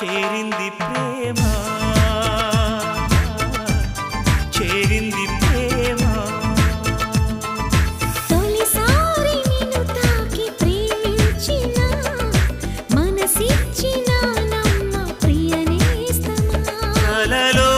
చేరింది ప్రేమ. చేరింది ప్రేమ. తొలిసారి నిన్ను తాకి మనసిచ్చిన నమ్మ కలలో